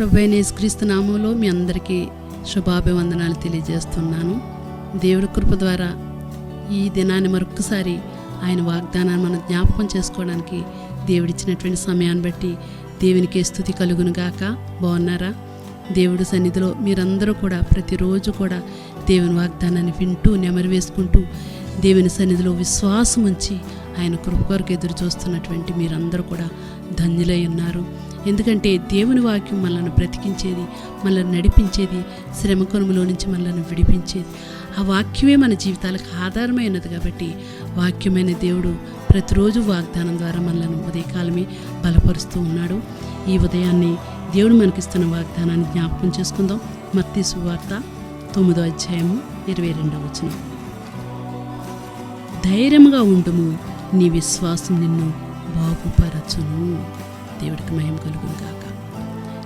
ప్రభు క్రీస్తు యేసుక్రీస్తు నామంలో మీ అందరికీ శుభాభివందనాలు తెలియజేస్తున్నాను. దేవుడి కృప ద్వారా ఈ దినాన్ని మరొక్కసారి ఆయన వాగ్దానాన్ని మనం జ్ఞాపకం చేసుకోవడానికి దేవుడిచ్చినటువంటి సమయాన్ని బట్టి దేవునికి స్థుతి కలుగును గాక. బాగున్నారా? దేవుడి సన్నిధిలో మీరందరూ కూడా ప్రతిరోజు కూడా దేవుని వాగ్దానాన్ని వింటూ నెమరు వేసుకుంటూ దేవుని సన్నిధిలో విశ్వాసం ఉంచి ఆయన కృప కొరకు ఎదురు చూస్తున్నటువంటి మీరందరూ కూడా ధన్యులై ఉన్నారు. ఎందుకంటే దేవుని వాక్యం మనల్ని బ్రతికించేది మనల్ని నడిపించేది శ్రమ కొనుములో నుంచి మనల్ని విడిపించేది. ఆ వాక్యమే మన జీవితాలకు ఆధారమైనది కాబట్టి వాక్యమైన దేవుడు ప్రతిరోజు వాగ్దానం ద్వారా మనల్ని ఉదయకాలమే బలపరుస్తూ ఉన్నాడు. ఈ ఉదయాన్ని దేవుడు మనకిస్తున్న వాగ్దానాన్ని జ్ఞాపకం చేసుకుందాం. మత్తి సువార్త తొమ్మిదో అధ్యాయము ఇరవై రెండవ వచనం. ధైర్యముగా ఉండుము నీ విశ్వాసం నిన్ను బాగుపరచును. దేవుడికి మహిమ కలుగును గాక.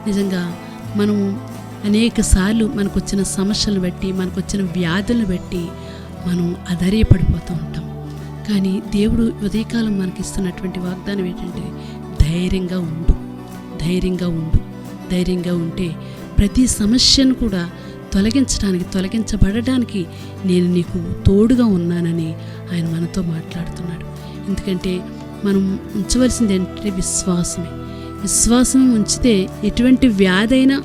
నిజంగా మనం అనేక సార్లు మనకు వచ్చిన సమస్యలను బట్టి మనకు వచ్చిన వ్యాధులను బట్టి మనం అధైర్యపడిపోతూ ఉంటాం. కానీ దేవుడు ఉదయకాలం మనకి ఇస్తున్నటువంటి వాగ్దానం ఏంటంటే ధైర్యంగా ఉండు ధైర్యంగా ఉండు ధైర్యంగా ఉంటే ప్రతి సమస్యను కూడా తొలగించడానికి తొలగించబడడానికి నేను నీకు తోడుగా ఉన్నానని ఆయన మనతో మాట్లాడుతున్నాడు. ఎందుకంటే మనం ఉంచవలసింది ఏంటంటే విశ్వాసమే. విశ్వాసం ఉంచితే ఎటువంటి వ్యాధైనా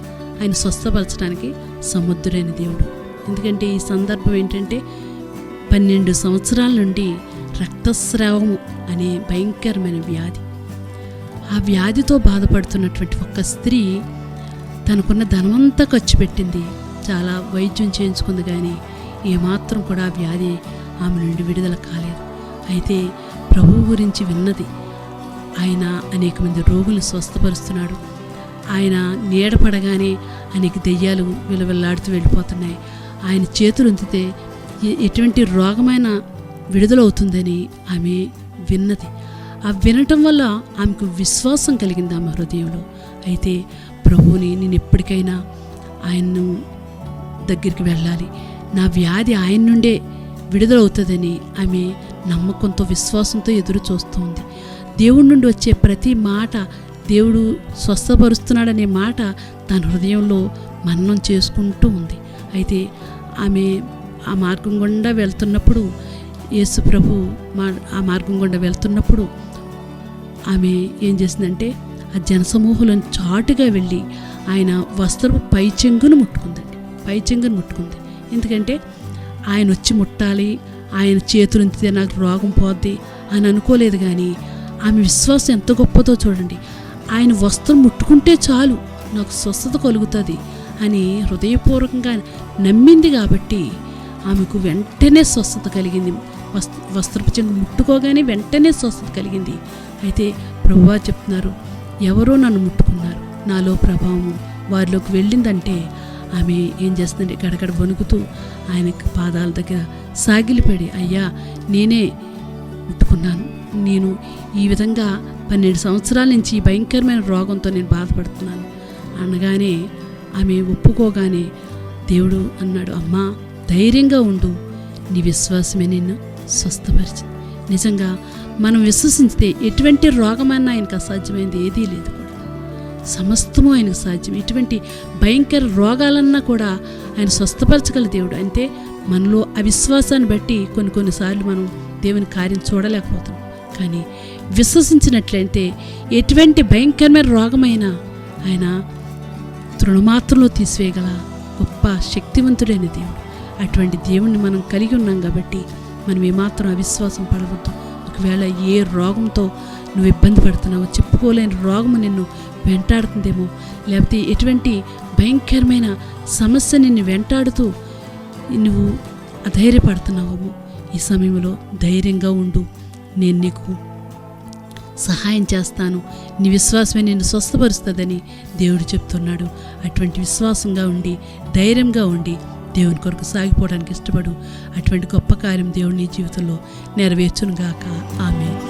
ఆయన స్వస్థపరచడానికి సముద్రుడైన దేవుడు. ఎందుకంటే ఈ సందర్భం ఏంటంటే పన్నెండు సంవత్సరాల నుండి రక్తస్రావము అనే భయంకరమైన వ్యాధి. ఆ వ్యాధితో బాధపడుతున్నటువంటి ఒక స్త్రీ తనకున్న ధనమంతా ఖర్చు పెట్టింది. చాలా వైద్యం చేయించుకుంది కానీ ఏమాత్రం కూడా ఆ వ్యాధి ఆమె నుండి విడుదల కాలేదు. అయితే ప్రభువు గురించి విన్నది ఆయన అనేక మంది రోగులు స్వస్థపరుస్తున్నాడు. ఆయన నీడపడగానే అనేక దెయ్యాలు విలవిల్లాడుతూ వెళ్ళిపోతున్నాయి. ఆయన చేతులు ఉంచితే ఎటువంటి రోగమైన విడుదలవుతుందని ఆమె విన్నది. ఆ వినటం వల్ల ఆమెకు విశ్వాసం కలిగింది ఆమె హృదయంలో. అయితే ప్రభువుని నేను ఎప్పటికైనా ఆయన్ను దగ్గరికి వెళ్ళాలి. నా వ్యాధి ఆయన నుండే విడుదలవుతుందని ఆమె నమ్మకంతో విశ్వాసంతో ఎదురు చూస్తుంది దేవుడి నుండి వచ్చే ప్రతి మాట దేవుడు స్వస్థపరుస్తున్నాడనే మాట తన హృదయంలో మన్నం చేసుకుంటూ ఉంది. అయితే ఆమె ఆ మార్గం గుండా వెళ్తున్నప్పుడు యేసు ప్రభు మా ఆ మార్గం గుండా వెళ్తున్నప్పుడు ఆమె ఏం చేసిందంటే ఆ జనసమూహంలో చాటుగా వెళ్ళి ఆయన వస్త్రపు పై చెంగును ముట్టుకుందండి. పై చెంగును ముట్టుకుంది. ఎందుకంటే ఆయన వచ్చి ముట్టాలి ఆయన చేతులు ఉంచితే నాకు రోగం పోద్ది అని అనుకోలేదు కానీ ఆమె విశ్వాసం ఎంత గొప్పదో చూడండి. ఆయన వస్త్రం ముట్టుకుంటే చాలు నాకు స్వస్థత కలుగుతుంది అని హృదయపూర్వకంగా నమ్మింది కాబట్టి ఆమెకు వెంటనే స్వస్థత కలిగింది. వస్త్ర వస్త్రపు ముట్టుకోగానే వెంటనే స్వస్థత కలిగింది. అయితే ప్రభువా చెప్తున్నారు ఎవరో నన్ను ముట్టుకున్నారు నాలో ప్రభావం వారిలోకి వెళ్ళిందంటే ఆమె ఏం చేస్తుందంటే గడగడ వణుకుతూ ఆయన పాదాల దగ్గర సాగిలిపడి అయ్యా నేనే ముట్టుకున్నాను. నేను ఈ విధంగా పన్నెండు సంవత్సరాల నుంచి ఈ భయంకరమైన రోగంతో నేను బాధపడుతున్నాను. అనగానే ఆమె ఒప్పుకోగానే దేవుడు అన్నాడు అమ్మా ధైర్యంగా ఉండు. నీ విశ్వాసమే నిన్ను స్వస్థపరిచింది. నిజంగా మనం విశ్వసిస్తే ఎటువంటి రోగమైనా ఆయనకు అసాధ్యమైనది ఏదీ లేదు కూడా. సమస్తము ఆయనకు సాధ్యం. ఎటువంటి భయంకర రోగాలన్నా కూడా ఆయన స్వస్థపరచగల దేవుడు. అంటే మనలో అవిశ్వాసాన్ని బట్టి కొన్ని కొన్నిసార్లు మనం దేవుని కార్యం చూడలేకపోతాం కానీ విశ్వసించినట్లయితే ఎటువంటి భయంకరమైన రోగమైనా ఆయన తృణమాత్రంలో తీసివేయగల గొప్ప శక్తివంతుడైన దేవుడు. అటువంటి దేవుణ్ణి మనం కలిగి ఉన్నాం కాబట్టి మనం ఏమాత్రం అవిశ్వాసం పడవద్దు. ఒకవేళ ఏ రోగంతో నువ్వు ఇబ్బంది పడుతున్నావో చెప్పుకోలేని రోగము నిన్ను వెంటాడుతుందేమో లేకపోతే ఎటువంటి భయంకరమైన సమస్య నిన్ను వెంటాడుతూ నువ్వు అధైర్యపడుతున్నావేమో ఈ సమయంలో ధైర్యంగా ఉండు. నేను నీకు సహాయం చేస్తాను. నీ విశ్వాసమే నిన్ను స్వస్థపరుస్తుందని దేవుడు చెప్తున్నాడు. అటువంటి విశ్వాసంగా ఉండి ధైర్యంగా ఉండి దేవుని కొరకు సాగిపోవడానికి ఇష్టపడు. అటువంటి గొప్ప కార్యం దేవుడి నీ జీవితంలో నెరవేర్చునుగాక. ఆమె